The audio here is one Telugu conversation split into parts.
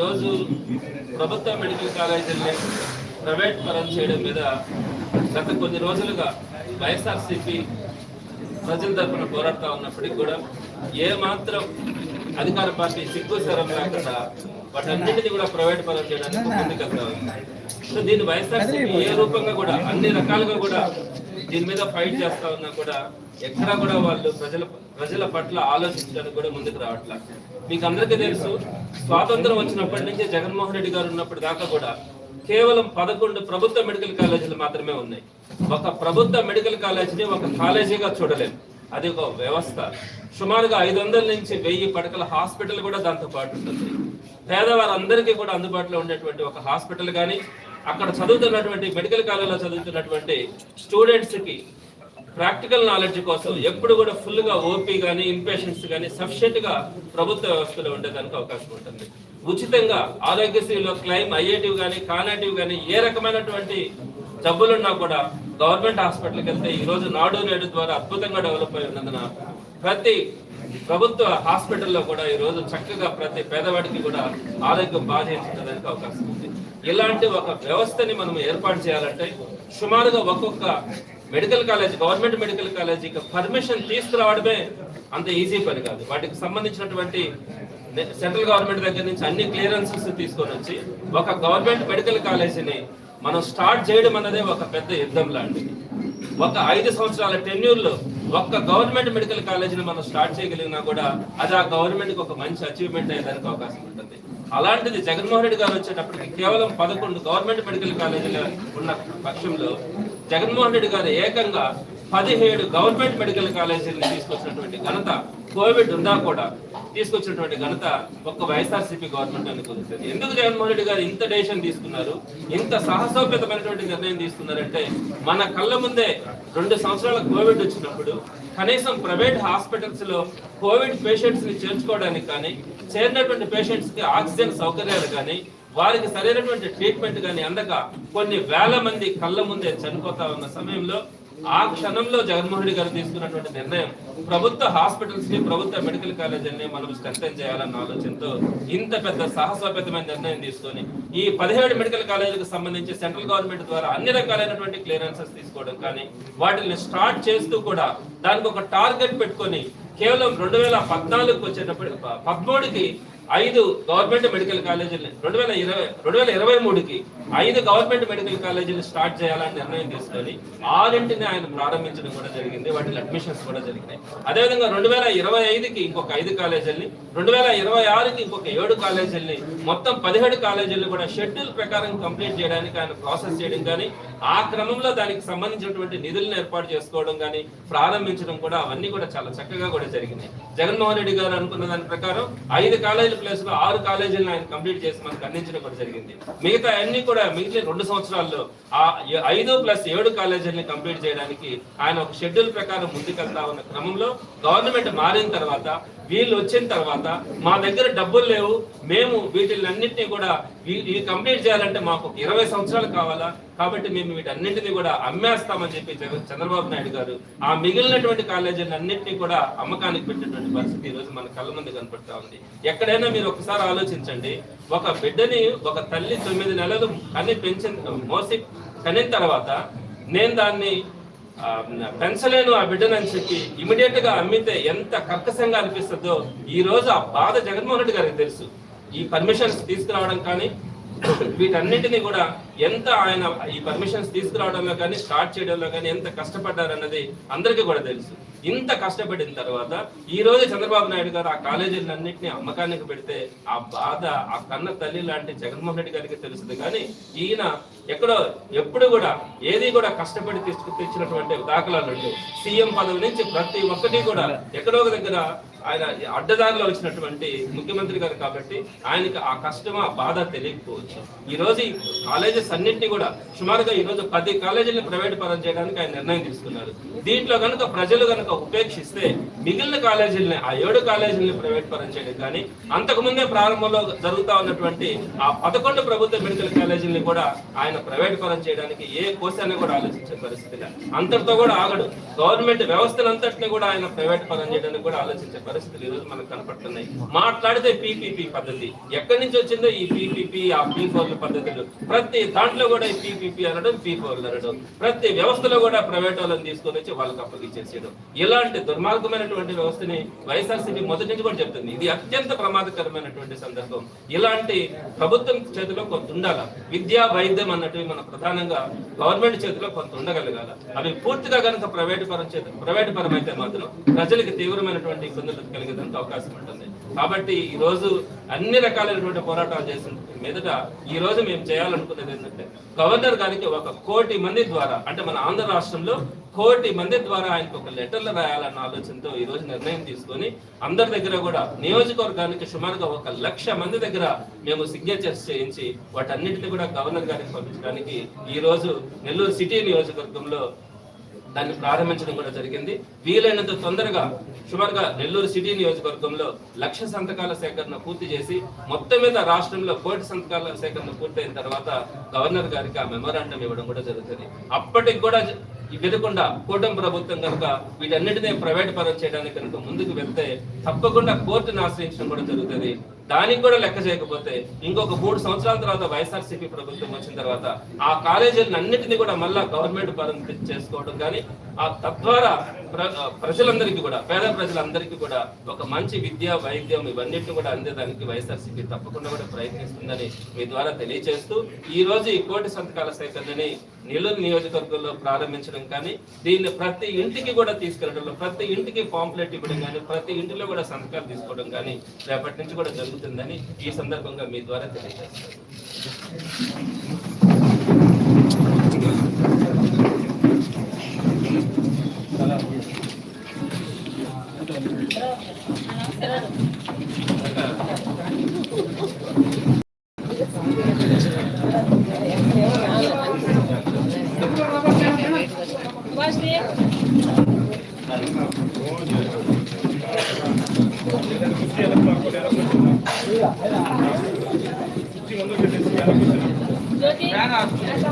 ఈరోజు ప్రభుత్వ మెడికల్ కాలేజీల్ని ప్రైవేట్ పరం చేయడం మీద గత కొన్ని రోజులుగా వైఎస్ఆర్సీపీ ప్రజల తరఫున పోరాడుతూ ఉన్నప్పటికీ కూడా ఏ మాత్రం అధికార పార్టీ సిగ్గు సరం లేకుండా వాటన్నింటినీ కూడా ప్రైవేట్ పరం చేయడానికి ముందుకెళ్తా ఉంది. సో దీన్ని వైఎస్ఆర్సీపీ ఏ రూపంగా కూడా అన్ని రకాలుగా కూడా దీని మీద ఫైట్ చేస్తా ఉన్నా కూడా ఎక్కడా కూడా వాళ్ళు ప్రజల ప్రజల పట్ల ఆలోచించడానికి కూడా ముందుకు రావట్లేదు మీకు అందరికీ తెలుసు స్వాతంత్రం వచ్చినప్పటి నుంచి జగన్మోహన్ రెడ్డి గారు ఉన్నప్పటి దాకా కూడా కేవలం పదకొండు ప్రభుత్వ మెడికల్ కాలేజీలు మాత్రమే ఉన్నాయి. ఒక ప్రభుత్వ మెడికల్ కాలేజీని ఒక కాలేజీగా చూడలేము అది ఒక వ్యవస్థ. సుమారుగా ఐదు వందల నుంచి వెయ్యి పడకల హాస్పిటల్ కూడా దాంతో పాటు ఉంటుంది. పేదవారందరికీ కూడా అందుబాటులో ఉండేటువంటి ఒక హాస్పిటల్ కానీ అక్కడ చదువుతున్నటువంటి మెడికల్ కాలేజీలో చదువుతున్నటువంటి స్టూడెంట్స్కి ప్రాక్టికల్ నాలెడ్జ్ కోసం ఎప్పుడు కూడా ఫుల్గా ఓపీ కానీ ఇన్పేషెంట్స్ కానీ సఫిషియెంట్గా ప్రభుత్వ వ్యవస్థలో ఉండేదానికి అవకాశం ఉంటుంది. ఉచితంగా ఆరోగ్యశ్రీలో క్లైమ్ ఐఐటివ్ కానీ కానేటివ్ కానీ ఏ రకమైనటువంటి జబ్బులున్నా కూడా గవర్నమెంట్ హాస్పిటల్కి వెళ్తే ఈ రోజు నాడు నేడు ద్వారా అద్భుతంగా డెవలప్ అయి ఉన్నందున ప్రతి ప్రభుత్వ హాస్పిటల్లో కూడా ఈ రోజు చక్కగా ప్రతి పేదవాడికి కూడా ఆరోగ్యం బాధించడానికి అవకాశం ఉంది. ఇలాంటి ఒక వ్యవస్థని మనం ఏర్పాటు చేయాలంటే సుమారుగా ఒక్కొక్క మెడికల్ కాలేజ్ గవర్నమెంట్ మెడికల్ కాలేజీకి పర్మిషన్ తీసుకురావడమే అంత ఈజీ పని కాదు. వాటికి సంబంధించినటువంటి సెంట్రల్ గవర్నమెంట్ దగ్గర నుంచి అన్ని క్లియరెన్సెస్ తీసుకొని వచ్చి ఒక గవర్నమెంట్ మెడికల్ కాలేజీని మనం స్టార్ట్ చేయడం అన్నదే ఒక పెద్ద యుద్ధం లాంటిది. ఒక ఐదు సంవత్సరాల టెన్యూర్లో ఒక్క గవర్నమెంట్ మెడికల్ కాలేజీని మనం స్టార్ట్ చేయగలిగినా కూడా అది ఆ గవర్నమెంట్కి ఒక మంచి అచీవ్మెంట్ అయ్యేదానికి అవకాశం ఉంటుంది. అలాంటిది జగన్మోహన్ రెడ్డి గారు వచ్చేటప్పటికి కేవలం పదకొండు గవర్నమెంట్ మెడికల్ కాలేజీలో ఉన్న పక్షంలో జగన్మోహన్ రెడ్డి గారు ఏకంగా పదిహేడు గవర్నమెంట్ మెడికల్ కాలేజీలను తీసుకొచ్చినటువంటి ఘనత కోవిడ్ ఉందా కూడా తీసుకొచ్చినటువంటి ఘనత ఒక్క వైఎస్ఆర్సీపీ గవర్నమెంట్ అనుకుంటుంది ఎందుకు జగన్మోహన్ రెడ్డి గారు ఇంత డెసిషన్ తీసుకున్నారు? ఇంత సాహసోపేతమైనటువంటి నిర్ణయం తీసుకున్నారంటే మన కళ్ళ ముందే రెండు సంవత్సరాల కోవిడ్ వచ్చినప్పుడు కనీసం ప్రైవేట్ హాస్పిటల్స్లో కోవిడ్ పేషెంట్స్ని చేర్చుకోవడానికి కానీ చేరినటువంటి పేషెంట్స్కి ఆక్సిజన్ సౌకర్యాలు కానీ వారికి సరైనటువంటి ట్రీట్మెంట్ కానీ అందక కొన్ని వేల మంది కళ్ళ ముందే చనిపోతా ఉన్న సమయంలో ఆ క్షణంలో జగన్మోహన్ రెడ్డి గారు తీసుకున్నటువంటి నిర్ణయం ప్రభుత్వ హాస్పిటల్స్ని ప్రభుత్వ మెడికల్ కాలేజీని మనం స్ట్రెంగ్ చేయాలన్న ఆలోచనతో ఇంత పెద్ద సాహసోపేతమైన నిర్ణయం తీసుకొని ఈ పదిహేడు మెడికల్ కాలేజీలకు సంబంధించి సెంట్రల్ గవర్నమెంట్ ద్వారా అన్ని రకాలైనటువంటి క్లియరెన్సెస్ తీసుకోవడం కానీ వాటిని స్టార్ట్ చేస్తూ కూడా దానికి ఒక టార్గెట్ పెట్టుకొని కేవలం రెండు వేల పద్నాలుగుకి వచ్చేటప్పటికి పదమూడుకి ఐదు గవర్నమెంట్ మెడికల్ కాలేజీలు రెండు వేల ఇరవై రెండు వేల ఇరవై మూడుకి ఐదు గవర్నమెంట్ మెడికల్ కాలేజీలు స్టార్ట్ చేయాలని నిర్ణయం తీసుకొని ఆరింటిని ఆయన ప్రారంభించడం కూడా జరిగింది వాటిలో అడ్మిషన్స్ కూడా జరిగినాయి. అదేవిధంగా రెండు వేల ఇరవై ఐదుకి ఇంకొక ఐదు కాలేజీల్ని రెండు వేల ఇరవై ఆరుకి ఇంకొక ఏడు కాలేజీల్ని మొత్తం పదిహేడు కాలేజీలు కూడా షెడ్యూల్ ప్రకారం కంప్లీట్ చేయడానికి ఆయన ప్రాసెస్ చేయడం కానీ ఆ క్రమంలో దానికి సంబంధించినటువంటి నిధులను ఏర్పాటు చేసుకోవడం కానీ ప్రారంభించడం కూడా అవన్నీ కూడా చాలా చక్కగా కూడా జరిగినాయి. జగన్మోహన్ రెడ్డి గారు అనుకున్న దాని ప్రకారం ఐదు కాలేజీలు ప్లేస్లో ఆరు కాలేజీలను ఆయన కంప్లీట్ చేసి మనకు అందించడం కూడా జరిగింది. మిగతా అన్ని కూడా మిగిలిన రెండు సంవత్సరాల్లో ఆ ఐదు ప్లస్ ఏడు కాలేజీలని కంప్లీట్ చేయడానికి ఆయన ఒక షెడ్యూల్ ప్రకారం ముందుకెళ్తా ఉన్న క్రమంలో గవర్నమెంట్ మారిన తర్వాత వీళ్ళు వచ్చిన తర్వాత మా దగ్గర డబ్బులు లేవు మేము వీటిలన్నింటినీ కూడా ఇది కంప్లీట్ చేయాలంటే మాకు ఒక ఇరవై సంవత్సరాలు కావాలా? కాబట్టి మేము వీటన్నింటినీ కూడా అమ్మేస్తామని చెప్పి చంద్రబాబు నాయుడు గారు ఆ మిగిలినటువంటి కాలేజీలు అన్నింటినీ కూడా అమ్మకానికి పెట్టినటువంటి పరిస్థితి ఈ రోజు మన కళ్ళ ముందు కనపడతా ఉంది. ఎక్కడైనా మీరు ఒకసారి ఆలోచించండి. ఒక బిడ్డని ఒక తల్లి తొమ్మిది నెలలు కని పెంచిన మోసి కనిన తర్వాత నేను దాన్ని పెంచలేను ఆ బిడ్డనని చెప్పి ఇమీడియట్గా అమ్మితే ఎంత కర్కశంగా అనిపిస్తుందో ఈ రోజు ఆ బాధ జగన్మోహన్ రెడ్డి గారికి తెలుసు. ఈ పర్మిషన్స్ తీసుకురావడం కానీ వీటన్నిటిని కూడా ఎంత ఆయన ఈ పర్మిషన్స్ తీసుకురావడంలో కానీ స్టార్ట్ చేయడంలో కానీ ఎంత కష్టపడ్డారన్నది అందరికీ కూడా తెలుసు. ఇంత కష్టపడిన తర్వాత ఈ రోజు చంద్రబాబు నాయుడు గారు ఆ కాలేజీలన్నింటినీ అమ్మకానికి పెడితే ఆ బాధ ఆ కన్న తల్లి లాంటి జగన్మోహన్ రెడ్డి గారికి తెలుస్తుంది. కానీ ఈయన ఎక్కడో ఎప్పుడు కూడా ఏది కూడా కష్టపడి తీసుకు తెచ్చినటువంటి దాఖలాలు సీఎం పదవి నుంచి ప్రతి ఒక్కటి కూడా ఎక్కడో ఒక దగ్గర ఆయన అడ్డదారిలో వచ్చినటువంటి ముఖ్యమంత్రి గారు కాబట్టి ఆయనకి ఆ కష్టం ఆ బాధ తెలియకపోవచ్చు. ఈ రోజు ఈ కాలేజెస్ అన్నింటినీ కూడా సుమారుగా ఈ రోజు పది కాలేజీలను ప్రైవేట్ పరం చేయడానికి ఆయన నిర్ణయం తీసుకున్నారు. దీంట్లో కనుక ప్రజలు కనుక ఉపేక్షిస్తే మిగిలిన కాలేజీలని ఆ ఏడు కాలేజీలని ప్రైవేట్ పరం చేయడం కానీ అంతకుముందే ప్రారంభంలో జరుగుతా ఉన్నటువంటి ఆ పదకొండు ప్రభుత్వ మెడికల్ కాలేజీలని కూడా ఆయన ప్రైవేట్ పరం చేయడానికి ఏ కోశాన్ని కూడా ఆలోచించే పరిస్థితి లేదు. అంతటితో కూడా ఆగడు. గవర్నమెంట్ వ్యవస్థలంతటిని కూడా ఆయన ప్రైవేట్ పరం చేయడానికి కూడా ఆలోచించే పరిస్థితులు ఈరోజు మనకు కనపడుతున్నాయి. మాట్లాడితే పీపీపీ పద్ధతి. ఎక్కడి నుంచి వచ్చిందో ఈ పీపీపీ ఆ పీ ఫోర్ల పద్ధతులు. ప్రతి దాంట్లో కూడా ఈ పీపీపీ అనడం పీ ఫోర్లు అనడం. ప్రతి వ్యవస్థలో కూడా ప్రైవేట్ వాళ్ళని తీసుకొని వచ్చి వాళ్ళకి అప్పగించేసేయడం ఇలాంటి దుర్మార్గమైనటువంటి వ్యవస్థని వైఎస్ఆర్సీపీ మొదటి నుంచి కూడా చెప్తుంది. ఇది అత్యంత ప్రమాదకరమైనటువంటి సందర్భం. ఇలాంటి ప్రభుత్వం చేతిలో కొంత ఉండాలి? విద్యా వైద్యం అన్నట్టు మన ప్రధానంగా గవర్నమెంట్ చేతిలో కొంత ఉండగలగాల? అవి పూర్తిగా కనుక ప్రైవేట్ పరం చేత ప్రైవేట్ పరమైతే మాత్రం ప్రజలకు తీవ్రమైనటువంటి ఇబ్బందులు కలిగేదానికి అవకాశం ఉంటుంది. కాబట్టి ఈ రోజు అన్ని రకాలైనటువంటి పోరాటాలు చేసిన మీదట ఈ రోజు మేము చేయాలనుకున్నది ఏంటంటే గవర్నర్ గారికి ఒక కోటి మంది ద్వారా అంటే మన ఆంధ్ర రాష్ట్రంలో కోటి మంది ద్వారా ఆయనకు ఒక లెటర్లు రాయాలన్న ఆలోచనతో ఈ రోజు నిర్ణయం తీసుకొని అందరి దగ్గర కూడా నియోజకవర్గానికి సుమారుగా ఒక లక్ష మంది దగ్గర మేము సిగ్నేచర్స్ చేయించి వాటన్నిటిని కూడా గవర్నర్ గారికి పంపించడానికి ఈ రోజు నెల్లూరు సిటీ నియోజకవర్గంలో దాన్ని ప్రారంభించడం కూడా జరిగింది. వీలైనంత తొందరగా సుమారుగా నెల్లూరు సిటీ నియోజకవర్గంలో లక్ష సంతకాల సేకరణ పూర్తి చేసి మొత్తం మీద రాష్ట్రంలో కోటి సంతకాల సేకరణ పూర్తయిన తర్వాత గవర్నర్ గారికి ఆ మెమోరాండం ఇవ్వడం కూడా జరుగుతుంది. అప్పటికి కూడా వెదకుండా కూటమి ప్రభుత్వం కనుక వీటన్నిటినీ ప్రైవేట్ పరం చేయడానికి కనుక ముందుకు వెళ్తే తప్పకుండా కోర్టును ఆశ్రయించడం కూడా జరుగుతుంది. దానికి కూడా లెక్క చేయకపోతే ఇంకొక మూడు సంవత్సరాల తర్వాత వైఎస్ఆర్సీపీ ప్రభుత్వం వచ్చిన తర్వాత ఆ కాలేజీలను అన్నిటినీ కూడా మళ్ళా గవర్నమెంట్ పరం చేసుకోవడం కానీ ఆ తద్వారా ప్రజలందరికీ కూడా పేద ప్రజలందరికీ కూడా ఒక మంచి విద్య వైద్యం ఇవన్నిటిని కూడా అందేదానికి వైఎస్ఆర్సీపీ తప్పకుండా కూడా ప్రయత్నిస్తుందని మీ ద్వారా తెలియజేస్తూ ఈ రోజు ఈ కోటి సంతకాల సేకరణని నెల్లూరు నియోజకవర్గంలో ప్రారంభించడం కానీ దీన్ని ప్రతి ఇంటికి కూడా తీసుకెళ్ళడంలో ప్రతి ఇంటికి పాంప్లెట్ ఇవ్వడం కానీ ప్రతి ఇంటిలో కూడా సంతకాలు తీసుకోవడం కానీ రేపటి నుంచి కూడా జరుగుతుందని ఈ సందర్భంగా మీ ద్వారా తెలియజేస్తాను. సార్ మీరు మీరు అక్క, అక్క,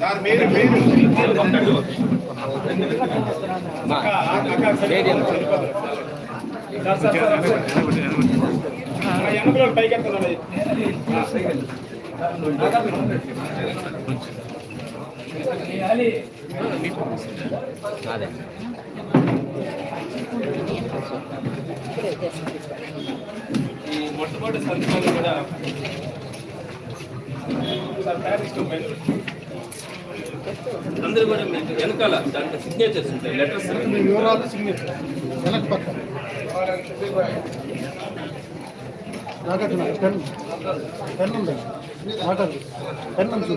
సార్, మీరు మీరు సార్. ఆ మొట్టమొదటి సంతకాలు కూడా అందరూ కూడా మీకు వెనకాల దాంట్లో సిగ్నేచర్స్ ఉంటాయి లెటర్స్ సిగ్నేచర్ వెనక్ పక్క నాగార్జున పెన్ పెన్ ఉంది? నాగార్జున పెన్ ఉంది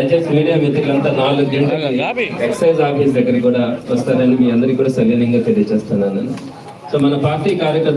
దయచేసి మీడియా మిత్రులంతా నాలుగు గంటలకి ఎక్సైజ్ ఆఫీస్ దగ్గరికి కూడా వస్తారని మీ అందరికీ కూడా సవినయంగా తెలియజేస్తున్నాను. సో మన పార్టీ కార్యకర్త